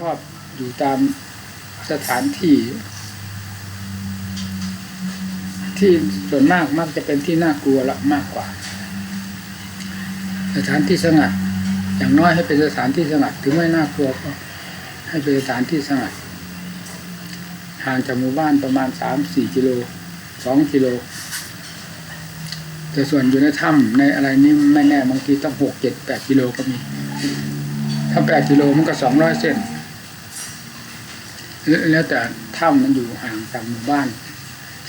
ชอบอยู่ตามสถานที่ ที่ส่วนมากมักจะเป็นที่น่ากลัวละมากกว่า สถานที่สงัด อย่างน้อยให้เป็นสถานที่สงัดถึงไม่น่ากลัวก็ให้เป็นสถานที่สงัดห่างจากหมู่บ้านประมาณสามสี่กิโลสองกิโลแต่ส่วนอยู่ในถ้ำในอะไรนี่ไม่แน่บางทีต้องหกเจ็ดแปดกิโลก็มี ถ้าแปดกิโลมันก็สองร้อยเส้น แล้วแต่ถ้ำมันอยู่ห่างจากหมู่บ้าน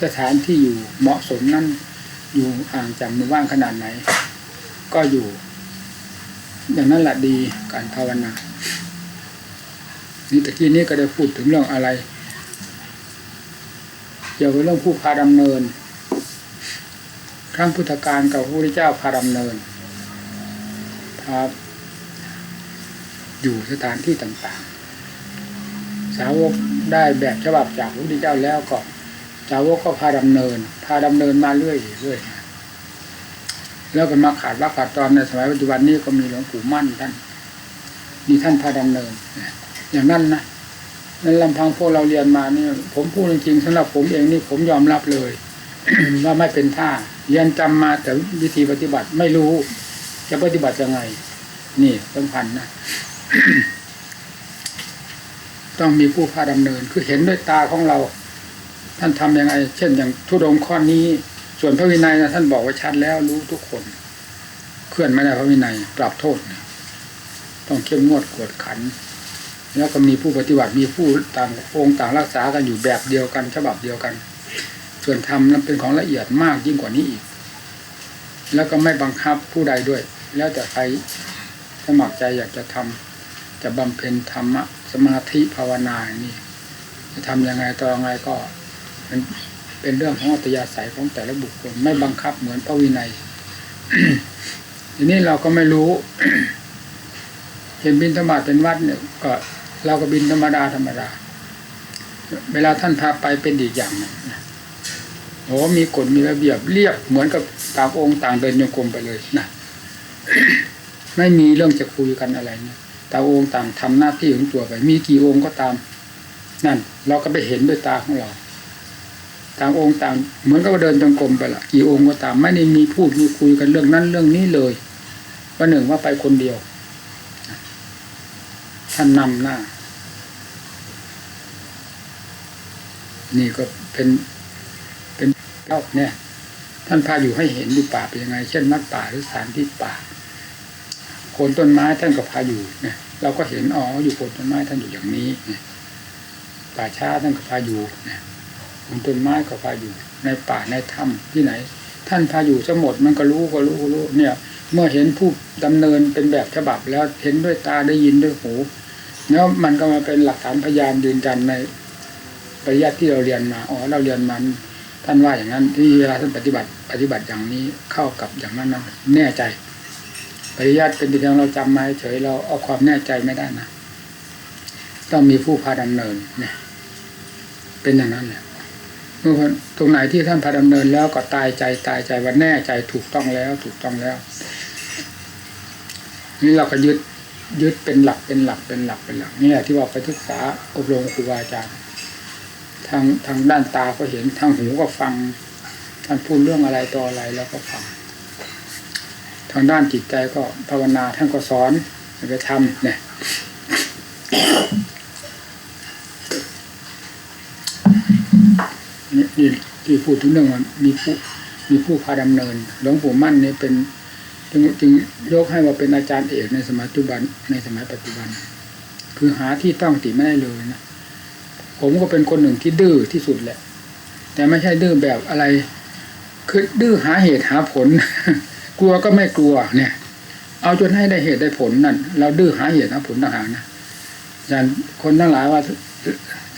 สถานที่อยู่เหมาะสมนั้นอยู่ห่างจากหมู่บ้านขนาดไหน ก็อยู่ อย่างนั้นแหละดีการภาวนานี่ตะกี้นี้ก็ได้พูดถึงเรื่องอะไรเกี่ยวกับเรื่องผู้พาดำเนินครั้งพุทธกาลกับพระพุทธเจ้าพาดำเนินพาอยู่สถานที่ต่าง สาวกได้แบบฉบับจากพระพุทธเจ้าแล้วก็สาวกก็พาดำเนิน พาดำเนินมาเรื่อยๆเรื่อยแล้วก็มาขาดว่าขาดตอนในสมัยปัจจุบันนี้ก็มีหลวงปู่มั่นท่านมีท่านพาดำเนินอย่างนั้นนะนั้นลำพังพวกเราเรียนมานี่ผมพูดจริงๆสำหรับผมเองนี่ผมยอมรับเลยว่าไม่เป็นท่าเรียนจำมาแต่วิธีปฏิบัติไม่รู้ จะปฏิบัติยังไง นี่สำคัญนะ ต้องมีผู้พาดำเนิน คือเห็นด้วยตาของเรา ท่านทำยังไง เช่นอย่างทุดงข้อนี้ ส่วนพระวินัยนะท่านบอกว่าชัดแล้วรู้ทุกคน เคลื่อนไม่ได้พระวินัยปรับโทษนะต้องเข้มงวดกวดขัน แล้วก็มีผู้ปฏิบัติมีผู้ต่างองค์ต่างรักษากันอยู่แบบเดียวกันฉบับเดียวกัน ส่วนธรรมนั้นเป็นของละเอียดมากยิ่งกว่านี้อีก แล้วก็ไม่บังคับผู้ใดด้วย แล้วแต่ใครสมัครใจอยากจะทำจะบำเพ็ญธรรมะ สมาธิภาวนาอย่างนี้จะทำยังไงต่อยังไงก็เป็นเป็นเรื่องของอัตยาศัยของแต่ละบุคคลไม่บังคับเหมือนพระวินัย ทีนี้เราก็ไม่รู้ เห็นบินธรรมะเป็นวัดเนี่ย ก็เราก็บินธรรมดาธรรมดา เวลาท่านพาไปเป็นอีกอย่างนึงนะโอ้มีกฎมีระเบียบเรียบเหมือนกับต่างองค์ต่างเดินโยกรมไปเลยนะไม่มีเรื่องจะคุยกันอะไรเนี่ย ต่าองค์ต่างทำหน้าที่ของตัวไป มีกี่องค์ก็ตาม นั่น เราก็ไปเห็นด้วยตาของเราต่างองค์ต่างเหมือนกับเดินจงกรมไปละกี่องค์ก็ตาม ไม่ได้มีพูดมีคุยกันเรื่องนั้นเรื่องนี้เลยว่าหนึ่งว่าไปคนเดียวท่านนำหน้า นี่ก็เป็นเป็นเล่าเนี่ย ท่านพาอยู่ให้เห็นดูป่าเป็นยังไง เช่นมัดป่าหรือสถานที่ป่า คนต้นไม้ท่านก็พาอยู่เนี่ยเราก็เห็นอ๋ออยู่คนต้นไม้ท่านอยู่อย่างนี้นี่ยป่าช้าท่านก็พาอยู่นี่ยโคนต้นไม้ก็พาอยู่ ในป่าในถ้ำที่ไหน ท่านพาอยู่ทั้งหมดมันก็รู้ก็รู้ก็รู้เนี่ย เมื่อเห็นผู้ดำเนินเป็นแบบฉบับแล้วเห็นด้วยตาได้ยินด้วยหูแล้วมันก็มาเป็นหลักฐานพยานยืนยันในปริยัติที่เราเรียนมาอ๋อเราเรียนมันท่านว่าอย่างนั้นที่เวลาท่านปฏิบัติ ปฏิบัติอย่างนี้เข้ากับอย่างนั้นนะแน่ใจ ปริยัติเป็นเพียงเราจำมาเฉยเราเอาความแน่ใจไม่ได้นะต้องมีผู้พาดำเนินเนี่ย เป็นอย่างนั้นแหละเมื่อตรงไหนที่ท่านพาดำเนินแล้วก็ตายใจตายใจว่าแน่ใจถูกต้องแล้ว ถูกต้องแล้ว นี่เราก็ยึดยึดเป็นหลักเป็นหลักเป็นหลักเป็นหลักนี่ยที่ว่าไปศึกษาอบรมครูบาอาจารย์ทางทางด้านตาก็เห็นทางหูก็ฟังท่านพูดเรื่องอะไรต่ออะไรแล้วก็ฟัง ทางด้านจิตใจก็ภาวนาท่านก็สอนไปทำเนี่ยนี่ที่พูดถึงเรื่องมีผู้มีผู้พาดำเนินหลวงปู่มั่นนี่เป็นจึงจึงยกให้ว่าเป็นอาจารย์เอกในสมัยปัจจุบันในสมัยปัจจุบัน คือหาที่ต้องติไม่ได้เลยนะผมก็เป็นคนหนึ่งที่ดื้อที่สุดแหละ แต่ไม่ใช่ดื้อแบบอะไร คือดื้อหาเหตุหาผล กลัวก็ไม่กลัวเนี่ย เอาจนให้ได้เหตุได้ผลนั่น เราดื้อหาเหตุหาผลต่างหากนะอาจารย์คนทั้งหลายว่า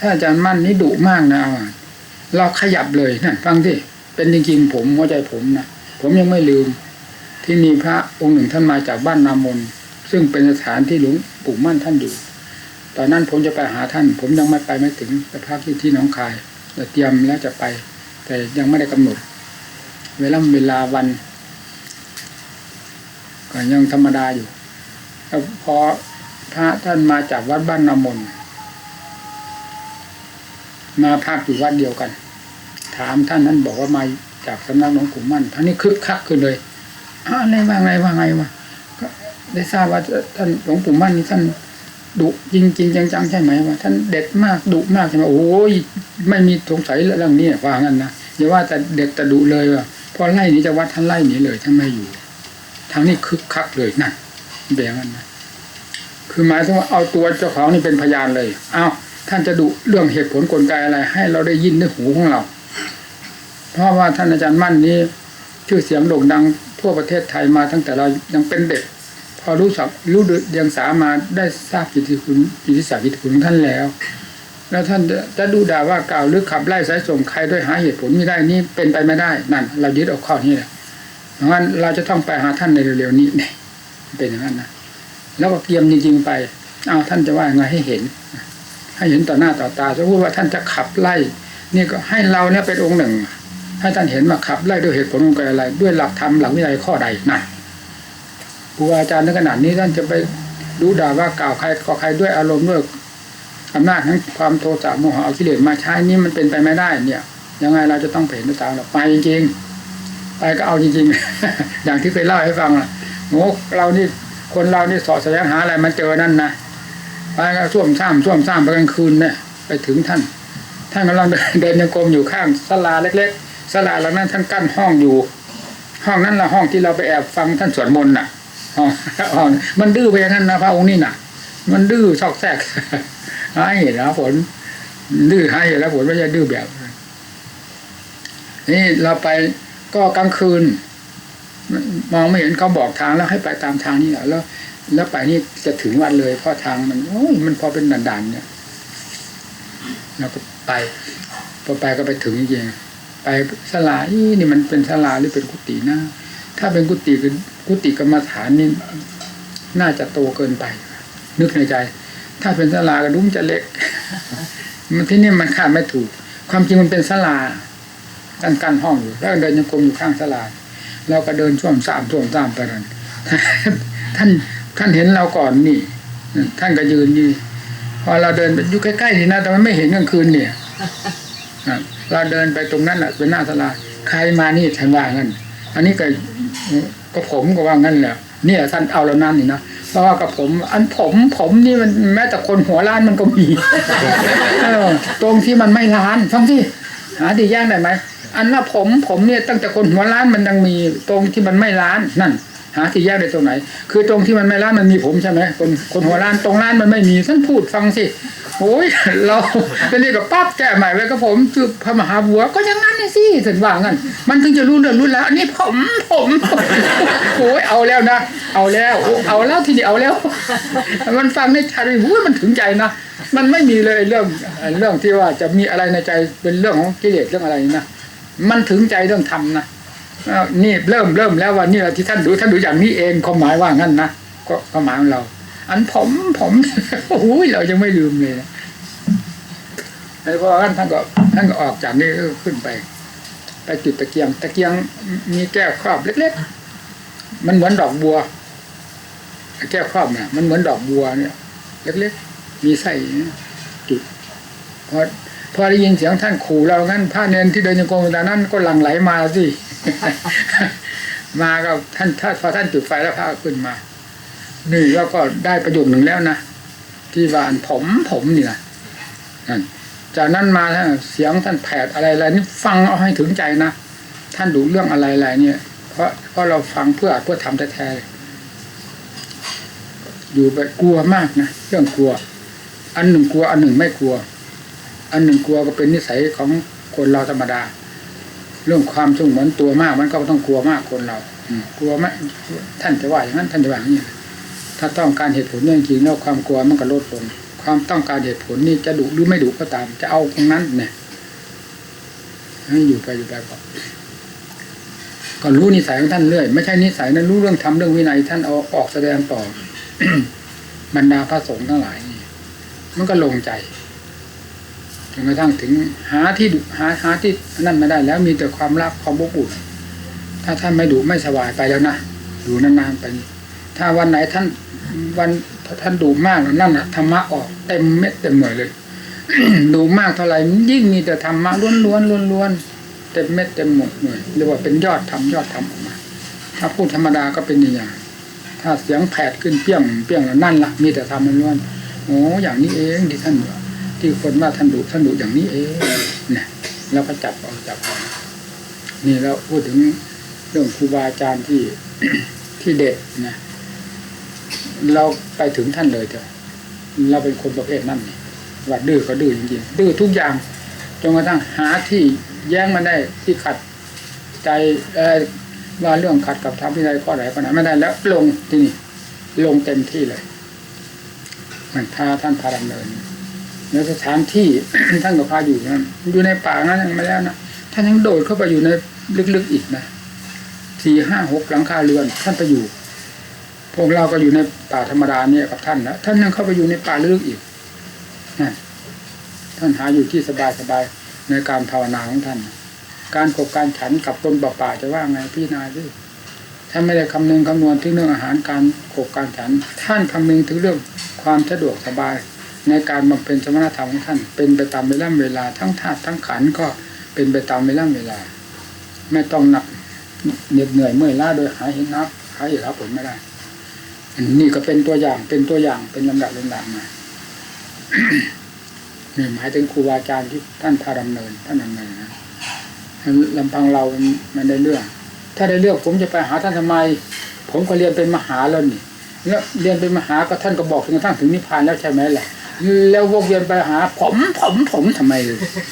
ถ้าอาจารย์มั่นนี่ดุมากนะเอาเราขยับเลยนั่นฟังที่เป็นจริงๆผมหัวใจผมนะผมยังไม่ลืม ที่มีพระองค์หนึ่งท่านมาจากบ้านนามนซึ่งเป็นสถานที่หลวงปู่มั่นท่านอยู่ตอนนั้นผมจะไปหาท่าน ผมยังไม่ไปไม่ถึงไปพักที่ที่หน้องคายเตรียมแล้วจะไป แต่ยังไม่ได้กำหนด เวลาเวลาวัน ยังธรรมดาอยู่แล้วพอพระท่านมาจากวัดบ้านนามนมาพักอยู่วัดเดียวกัน ถามท่านนั้นบอกว่ามาจากสำนักหลวงปู่มั่นท่านนี้คึกคักขึ้นเลยอะอะไรว่าไงว่าไงวะก็ได้ทราบว่าท่านหลวงปู่มั่นนี่ท่านดุจริงจริงจังๆใช่ไหมวะท่านเด็ดมากดุมากใช่ไหมโอ้ยไม่มีสงสัยเรื่องนี้ว่างั้นนะอย่าว่าแต่เด็ดแต่ดุเลยว่ะพอไล่หนีจากวัดท่านไล่หนีเลยท่านไม่อยู่ ทางนี้คึกคักเลยนั่นแบบนั้นนะคือหมายถึงว่าเอาตัวเจ้าของนี่เป็นพยานเลย เอาท่านจะดุเรื่องเหตุผลกลไกอะไร ให้เราได้ยินด้วยหูของเรา เพราะว่าท่านอาจารย์มั่นนี้ ชื่อเสียงโด่งดังทั่วประเทศไทยมาตั้งแต่เรายังเป็นเด็ก พอรู้สักรู้เดียงสามาได้ทราบกิติคุณกิติศักดิ์กิติคุณท่านแล้ว แล้วท่านจะดูด่าว่ากล่าวหรือขับไล่สายส่งใครด้วยหาเหตุผลไม่ได้นี่เป็นไปไม่ได้นั่น เรายึดเอาข้อนี้แหละ งั้นเราจะต้องไปหาท่านในเร็วๆนี้เนี่ยเป็นอย่างนั้นนะแล้วก็เตรียมจริงๆไป เอาท่านจะว่าไงให้เห็น ให้เห็นต่อหน้าต่อตาสมมติว่าท่านจะขับไล่ นี่ก็ให้เราเนี่ยเป็นองค์หนึ่ง ให้ท่านเห็นว่าขับไล่ด้วยเหตุผลของอะไร ด้วยหลักธรรมหลักวินัยข้อใดนั่นครูอาจารย์ในขนาดนี้ท่านจะไปดูด่าว่ากล่าวใครก็ใครด้วยอารมณ์ด้วยอำนาจทั้งความโทสะโมหะเอากิเลสมาใช้นี่มันเป็นไปไม่ได้เนี่ย ยังไงเราจะต้องเห็นด้วยตาเราไปจริงๆ ไปก็เอาจริงๆ อย่างที่เคยเล่าให้ฟังล่ะโง่เรานี่คนเรานี่สอดแสวงหาอะไรมันเจอนั่นนะไปก็ช่วมซ้ำช่วมซ้ำไปกลางคืนเนี่ยไปถึงท่าน ท่านกำลังเดินเดินยังกรมอยู่ข้างศาลาเล็กๆศาลาหลังนั้นท่านกั้นห้องอยู่ ห้องนั้นละห้องที่เราไปแอบฟังท่านสวดมนต์น่ะห้องห้องมันดื้อไปอย่างนั้นนะพระองค์นี่น่ะ มันดื้อซอกแซกหาเหตุแล้วผลดื้อหาเหตุแล้วผลไม่ใช่ดื้อแบบนี่เราไป ก็กลางคืน มองไม่เห็นเขาบอกทางแล้วให้ไปตามทางนี่แหละแล้วแล้วไปนี่จะถึงวัดเลยเพราะทางมันโอ้ยมันพอเป็นด่านๆเนี่ยเราก็ไปพอไปก็ไปถึงจริงๆไปสลาอีนี่มันเป็นสลาหรือเป็นกุฏินะถ้าเป็นกุฏิคือกุฏิกรรมฐานนี่น่าจะโตเกินไป นึกในใจ ถ้าเป็นสลากระดุมจะเล็ก มันที่นี่มันคาดไม่ถูก ความจริงมันเป็นสลา กั้นกั้นห้องอยู่แล้วเดินยังกรมอยู่ข้างสลาเราก็เดินช่วงสามช่วงสามไปนั่นท่านท่านเห็นเราก่อนนี่ ท่านก็ยืนนี่พอเราเดินอยู่ใกล้ๆนี่นะแต่มันไม่เห็นกลางคืนเนี่ยเราเดินไปตรงนั้นแหละเป็นหน้าสลาใครมานี่ท่านว่างั้นอันนี้ก็ก็ผมก็ว่างั้นแหละเนี่ยท่านเอาแล้วนั่นนี่นะเพราะว่ากับผม อันผมผมนี่มันแม้แต่คนหัวล้านมันก็มีตรงที่มันไม่ล้านฟังที่หาดีย่างได้ไหม อันว่าผมผมเนี่ยตั้งแต่คนหัวล้านมันยังมีตรงที่มันไม่ล้านนั่น หาที่แยกได้ตรงไหน คือตรงที่มันไม่ล้านมันมีผมใช่ไหมคนคนหัวล้านตรงล้านมันไม่มีท่านพูดฟังสิโอ้ยเราเป็นนี่กับปั๊บแก้ใหม่ไว้ก็ผมคือพระมหาบัวก็อยังงั้นน่สิถึงว่างั้นมันถึงจะรู้เรื่องรู้แล้วอันนี้ผมผมโอ้ยเอาแล้วนะเอาแล้วเอาแล้วทีนี้เอาแล้ว มันฟังได้ชัดเลยโอ้ยมันถึงใจนะมันไม่มีเลยเรื่องเรื่องที่ว่าจะมีอะไรในใจเป็นเรื่องของกิเลสเรื่องอะไรนะ มันถึงใจเรื่องธรรมนะนี่เริ่มเริ่มแล้วว่านี่แหละที่ท่านดูท่านดูอย่างนี้เองความหมายว่างั้นนะก็ความหมายของเรา อันผมผมโอ้โหเรายังไม่ลืมเลยนะแล้วพอท่านท่านก็ท่านก็ออกจากนี้ก็ขึ้นไป ไปจุดตะเกียง ตะเกียงมีแก้วครอบเล็ก ๆ มันเหมือนดอกบัวแก้วครอบเนี่ยมันเหมือนดอกบัวเนี่ย เล็ก ๆ มีไส้จุดพอ พอได้ยินเสียงท่านขู่เรางั้นพระเนนที่เดินยังกรมตอนนั้นก็หลั่งไหลมาสิมาก็ท่านถ้าพอท่านจุดไฟแล้วพระขึ้นมานี่แล้วก็ได้ประโยชน์หนึ่งแล้วนะที่วานผมผมนี่นะจากนั้นมาเสียงท่านแผดอะไรอะไรนี่ฟังเอาให้ถึงใจนะท่านดูเรื่องอะไรอะไรเนี่ย เพราะเพราะเราฟังเพื่อเพื่อทำแท้ๆอยู่แบบกลัวมากนะเรื่องกลัว อันหนึ่งกลัว อันหนึ่งไม่กลัว อันหนึ่งกลัวก็เป็นนิสัยของคนเราธรรมดา เรื่องความสงวนตัวมากมันก็ต้องกลัวมากคนเราอืกลัวไหมท่านจะว่าอย่างนั้นท่านจะว่าอย่างนี้ถ้าต้องการเหตุผลจริงๆแล้วความกลัวมันก็ลดลงความต้องการเหตุผลนี่จะดุหรือไม่ดุก็ตาม จะเอาตรงนั้นเนี่ยให้อยู่ไปอยู่ไปก่อนก็รู้นิสัยของท่านเรื่อย ไม่ใช่นิสัยนั้นรู้เรื่องทำเรื่องวินัยท่านเอาออกแสดงต่อบรรดาพระสงฆ์ทั้งหลายนี่มันก็ลงใจ จนกระทั่งถึงหาที่ดุหาหาที่นั่นไม่ได้แล้วมีแต่ความรักความอบอุ่นถ้าท่านไม่ดุไม่สบายไปแล้วนะอยู่นานๆไป ถ้าวันไหนท่านวันท่านดุมากนั่นนะธรรมะออกเต็มเม็ดเต็มหน่วยเลย ดูมากเท่าไหร่ยิ่งมีแต่ธรรมะล้วนล้วนล้วนล้วนๆเต็มเม็ดเต็มหมดเลยเรียกว่าเป็นยอดธรรมยอดธรรมออกมา ถ้าพูดธรรมดาก็เป็นอย่างถ้าเสียงแผดขึ้นเปี้ยงเปี้ยงแล้วนั่นละมีแต่ธรรมล้วนๆโอ้อย่างนี้เองที่ท่านว่า ที่คนว่าท่านดุท่านดุอย่างนี้เองเนี่ยแล้วก็จับเอาจับเอานี่เราพูดถึงเรื่องครูบาอาจารย์ที่ที่เด็ดนะเราไปถึงท่านเลยเถอะเราเป็นคนประเภทนั้นนี่ว่าดื้อก็ดื้อจริงๆดื้อทุกอย่างจนกระทั่งหาที่แย้งมันได้ที่ขัดใจว่าเรื่องขัดกับธรรมที่ใดข้อไหนข้อไหนไม่ได้แล้วลงที่นี่ลงเต็มที่เลยมันพาท่านพาดำเนิน แล้วสถานที่ท่านก็พาอยู่นั้นอยู่ในป่านั้นยังไม่แล้วนะท่านยังโดดเข้าไปอยู่ในลึกๆอีกนะสี่ห้าหกหลังคาเรือนท่านไปอยู่พวกเราก็อยู่ในป่าธรรมดาเนี่ยกับท่านนะท่านยังเข้าไปอยู่ในป่าลึกอีกนั่นท่านหาอยู่ที่สบายสบายๆในการภาวนาของท่าน การกบการฉันกับคนป่าจะว่าไงพี่นายดิท่านไม่ได้คำนึงคำนวณถึงเรื่องอาหารการกบการฉัน ท่านคำนึงถึงเรื่องความสะดวกสบาย ในการบำเพ็ญสมณธรรมของท่าน เป็นไปตามเวลาเวลาทั้งธาตุทั้งขันก็เป็นไปตามเวลาเวลา ไม่ต้องหนักเหน็ดเหนื่อยเมื่อยล้าโดยหาเห็นนับหาเหตุหาผลไม่ได้นี่ก็เป็นตัวอย่างเป็นตัวอย่างเป็นลำดับลำดับมานี่หมายถึงครูบาอาจารย์ที่ท่านพาดำเนินท่านดำเนินนะลำพังเรามันมันได้เรื่อง ถ้าได้เลือกผมจะไปหาท่านทำไม ผมก็เรียนเป็นมหาแล้วนี่แล้วเรียนเป็นมหาก็ท่านก็บอกจนกระทั่งถึงนิพพานแล้วใช่ไหมล่ะ แล้ววกเวียนไปหา ผมผมผมทำไม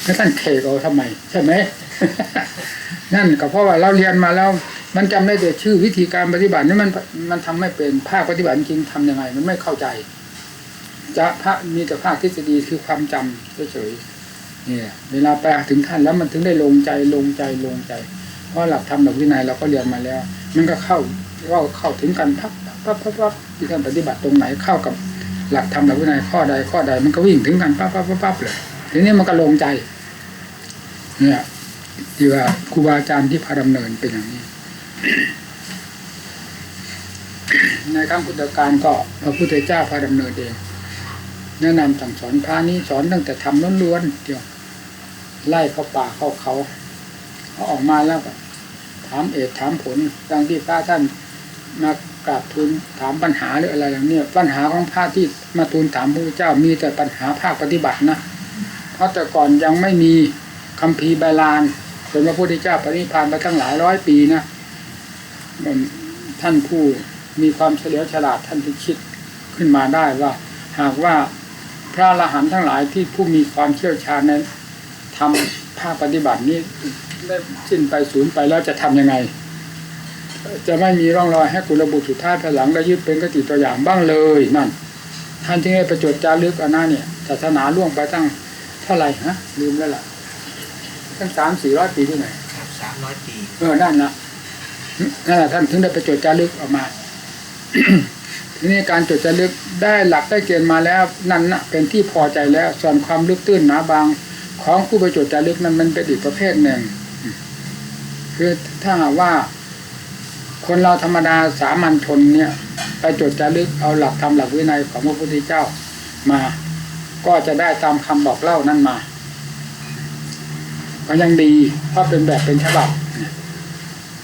แล้วท่านเคกเอาทำไม ใช่ไหมนั่นก็เพราะว่าเราเรียนมาแล้ว มันจำได้แต่ชื่อวิธีการปฏิบัตินี่มันมันทำไม่เป็นภาคปฏิบัติจริงทำยังไง มันไม่เข้าใจ จะพระมีแต่ภาคทฤษฎีคือความจำเฉยๆเนี่ยเวลาไปถึงท่านแล้วมันถึงได้ลงใจลงใจลงใจ เพราะหลักธรรมหลักวินัยเราก็เรียนมาแล้ว มันก็เข้าก็เข้าถึงกันพับพับพับพับที่ท่านปฏิบัติตรงไหนเข้ากับ หลักธรรมหลักวินัยข้อใดข้อใดมันก็วิ่งถึงกันปั๊บปั๊บปั๊บเลยทีนี้มันก็ลงใจ เนี่ยที่ว่าครูบาอาจารย์ที่พาดำเนินเป็นอย่างนี้ ในครั้งพุทธกาลก็พระพุทธเจ้าพาดำเนินเองแนะนำสั่งสอนพระนี้สอนตั้งแต่ทำล้วนๆเดียวไล่เข้าป่าเข้าเขาเขาออกมาแล้วก็ถามเอกถามผลดังที่พระท่านมา กราบทูลถามปัญหาหรืออะไรอย่างนี้ปัญหาของพระที่มาทูลถามพระเจ้ามีแต่ปัญหาภาคปฏิบัตินะ เพราะแต่ก่อนยังไม่มีคัมภีร์ใบลานจนพระพุทธเจ้าปริพานไปตั้งหลายร้อยปีนะท่านผู้มีความเฉลียวฉลาดท่านที่คิดขึ้นมาได้ว่า หากว่าพระอรหันต์ทั้งหลายที่ผู้มีความเชี่ยวชาญนั้นทำภาคปฏิบัตินี้ได้สิ้นไปสูญไปแล้วจะทำยังไง จะไม่มีร่องรอยให้กุลบุตรสุดท้ายภายหลังได้ยึดเป็นกติตัวอย่างบ้างเลยนั่นท่านจึงได้ประจดจารึกเอาหน้าเนี่ยศาสนาล่วงไปตั้งเท่าไหร่ฮะลืมแล้วล่ะตั้งสามสี่ร้อยปีที่ไหนครับสามร้อยปีเออนั่นนะนั่นแหละท่านถึงได้ไปจดจารึกออกมาทีนี้การจดจารึกได้หลักได้เกณฑ์มาแล้วนั่นนะเป็นที่พอใจแล้วส่วนความลึกตื้นหนาบาง ของผู้ไปจดจารึกนั้นมันเป็นอีกประเภทหนึ่งคือถ้าหากว่า คนเราธรรมดาสามัญชนเนี่ยไปจดจารึกเอาหลักธรรมหลักวินัยของพระพุทธเจ้ามา ก็จะได้ตามคำบอกเล่านั้นมา ก็ยังดีเพราะเป็นแบบเป็นฉบับ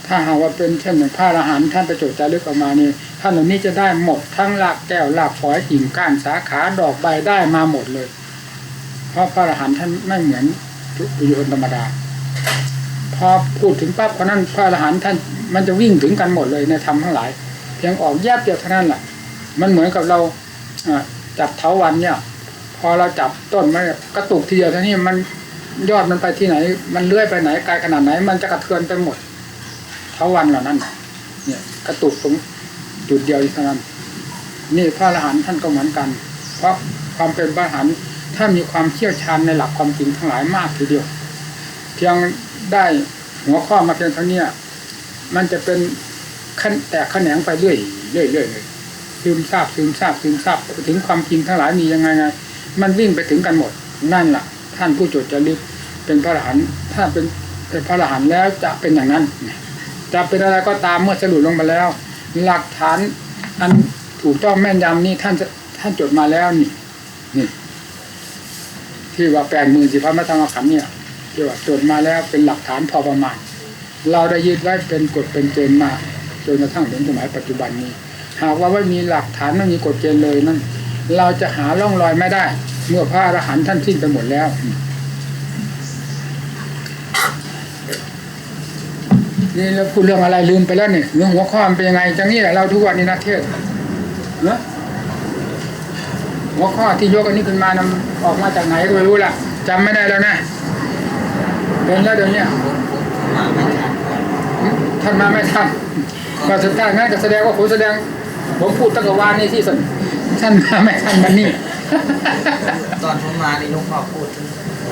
ถ้าหากว่าเป็นเช่นอย่างพระอรหันต์ท่านประจทย์จารึกออกมานี่ท่านเหล่านี้จะได้หมดทั้งหลากแก้วหลากฝอยกิ่งก้านสาขาดอกใบได้มาหมดเลย เพราะพระอรหันต์ท่านไม่เหมือนปุถุชนธรรมดา พอพูดถึงปั๊บคนนั้นพระอรหันต์ท่านมันจะวิ่งถึงกันหมดเลยในธรรมทั้งหลาย เพียงออกแยบเดียวเท่านั้นแหละมันเหมือนกับเราจับเถาวันเนี่ย พอเราจับต้นมันกระตุกทีเดียวเท่านี้มันยอดมันไปที่ไหน มันเลื่อยไปไหนไกลขนาดไหน มันจะกระเทือนไปหมดเทาวันเหล่านั้น เนี่ยกระตุกตรงจุดเดียวเท่านั้นนี่พระอรหันต์ท่านก็เหมือนกัน เพราะความเป็นพระอรหันต์ถ้ามีความเชี่ยวชาญในหลักความจริงทั้งหลายมากทีเดียว เพียง ได้หัวข้อมาเพียงเท่านี้มันจะเป็นขั้นแตกแขนงไปเรื่อยเรื่อยเรื่อยเลยซึมซาบซึมซาบซึมซาบถึงความจริงทั้งหลายมียังไงไง มันวิ่งไปถึงกันหมดนั่นแหละท่านผู้จดจารึกเป็นพระอรหันต์ถ้าเป็นเป็นพระอรหันต์แล้วจะเป็นอย่างนั้น จะเป็นอะไรก็ตามเมื่อสรุปลงมาแล้ว หลักฐานอันถูกต้องแม่นยำนี่ท่านท่านจดมาแล้วนี่นี่ทที่ว่าแปดหมื่นสี่พันพระธรรมขันธ์เนี่ย ที่ว่าจดมาแล้วเป็นหลักฐานพอประมาณ เราได้ยึดไว้เป็นกฎเป็นเกณฑ์มาจนกระทั่งถึงสมัยปัจจุบันนี้ หากว่าไม่มีหลักฐานไม่มีกฎเกณฑ์เลยนั่นเราจะหาร่องรอยไม่ได้ เมื่อพระอรหันต์ท่านสิ้นไปหมดแล้ว นี่เราพูดเรื่องอะไรลืมไปแล้วเนี่ยเรื่องหัวข้อมันเป็นยังไงจังนี้แหละเราทุกวันนี้นะเทศเนอะหัวข้อที่ยกอันนี้ขึ้นมานำออกมาจากไหนก็ไม่รู้ล่ะจำไม่ได้แล้วนะ เป็นแล้วเดี๋ยวเนี้ยมาไม่ทันท่านมาไม่ทันก็สุดท้ายนั้นก็แสดงว่าผมแสดง ผมพูดตะกวานนี่ที่สุดท่านมาไม่ทันมันนี่ตอนผมมาในหลุงพ่อพูดถึง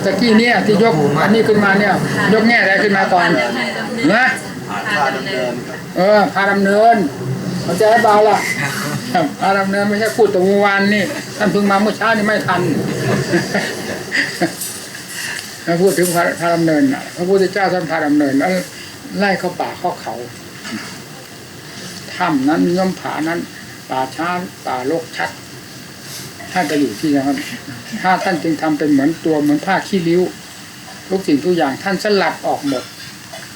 ตะกี้เนี่ยที่ยกอันนี้ขึ้นมาเนี่ย ยกแง่อะไรขึ้นมาก่อนนะพาดำเนินเออพาดำเนินเข้าใจเปล่าล่ะพาดำเนินไม่ใช่พูดแต่เมื่อวานนี่ท่านเพิ่งมาเมื่อเช้านี่ไม่ทัน ถ้าพูดถึงพาพาดำเนินพระพุทธเจ้าท่านพาดำเนินแล้วไล่เข้าป่าเข้าเขาถ้ำนั้นย่อมผานั้น ป่าช้าป่าโลกชัดท่านจะอยู่ที่นั้นถ้าท่านจึงทำเป็นเหมือนตัวเหมือนผ้าขี้ริ้ว ทุกสิ่งทุกอย่างท่านสลัดออกหมด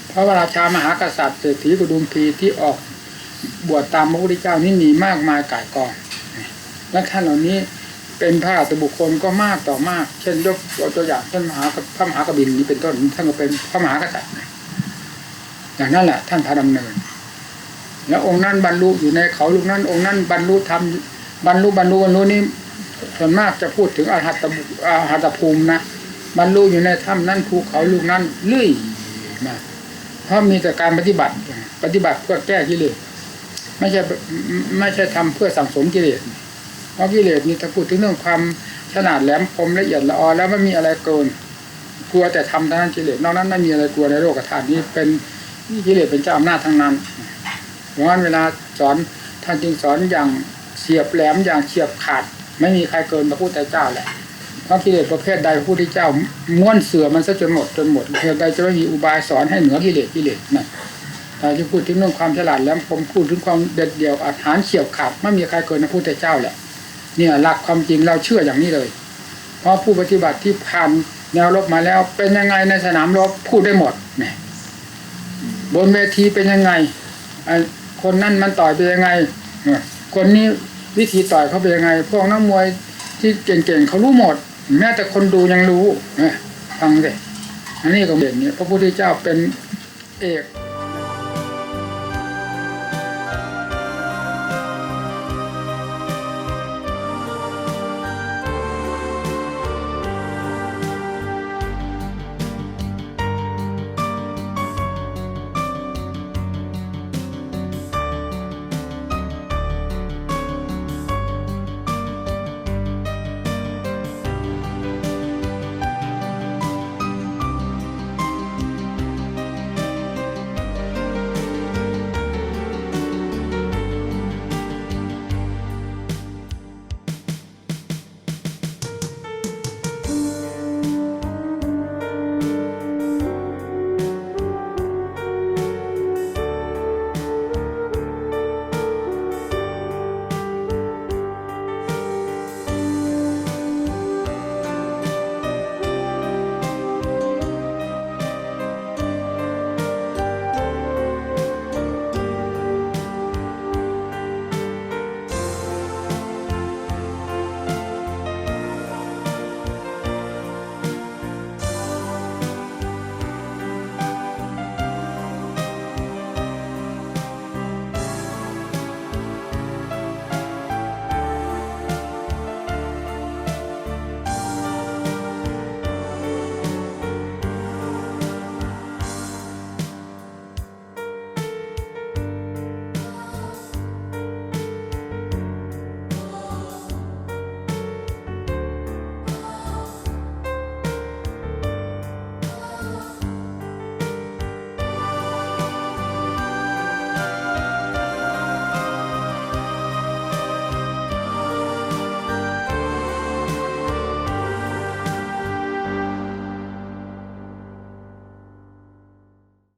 เพราะว่าราชามหากษัตริย์เศรษฐีกุดุมพีที่ออกบวชตามพระพุทธเจ้านี่มีมากมายกายกองและท่านเหล่านี้ เป็นพระอัตบุคคลก็มากต่อมาก เช่นยกตัวอย่างเช่นมหาพระมหากบินนี้เป็นต้นท่านก็เป็นพระมหากษัตริย์อย่างนั้นแหละท่านพาดำเนิน แล้วองค์นั้นบรรลุอยู่ในเขาลูกนั้น องค์นั้นบรรลุธรรมบรรลุบรรลุบรรลุนี่ส่วนมากจะพูดถึงอรหัตตอรหัตภูมินะบรรลุอยู่ในถ้ำนั้นภูเขาลูกนั้นเลื่อยมาเพราะมีแต่การปฏิบัติ ปฏิบัติเพื่อแก้กิเลสไม่ใช่ไม่ใช่ทำเพื่อสังสมกิเลส ราะกิเลสนี่ถ้าพูดถึงเรื่องความขนาดแหลมคมละเอียดละออแล้วไม่มีอะไรเกิน กลัวแต่ทำท่านั้นกิเลสนอกนั้นไม่มีอะไรกลัวในโลกธาตุนี้เป็นกิเลสเป็นเจ้าอำนาจทั้งนั้นเพราะฉะนั้นเวลาสอนท่านจึงสอนอย่างเฉียบแหลมอย่างเฉียบขาด ไม่มีใครเกินพระพุทธเจ้าแหละเพราะกิเลสประเภทใดพระพุทธเจ้าม้วนเสือมันซะจนหมดจนหมดเหตุใดจะไม่มีอุบายสอนให้เหนือกิเลสกิเลสนะแต่ที่พูดถึงเรื่องความฉลาดแหลมผมพูดถึงความเด็ดเดี่ยวอาหารเฉียบขาดไม่มีใครเกินพระพุทธเจ้าแหละ เนี่ยหลักความจริงเราเชื่ออย่างนี้เลย เพราะผู้ปฏิบัติที่ผ่านแนวรบมาแล้ว เป็นยังไงในสนามรบพูดได้หมดเนี่ยบนเวทีเป็นยังไงคนนั่นมันต่อยเป็นยังไงคนนี้วิธีต่อยเขาเป็นยังไง พวกนักมวยที่เก่งๆเขารู้หมด แม้แต่คนดูยังรู้ฟังสิอันนี้ก็เด่นเนี่ยพระพุทธเจ้าเป็นเอก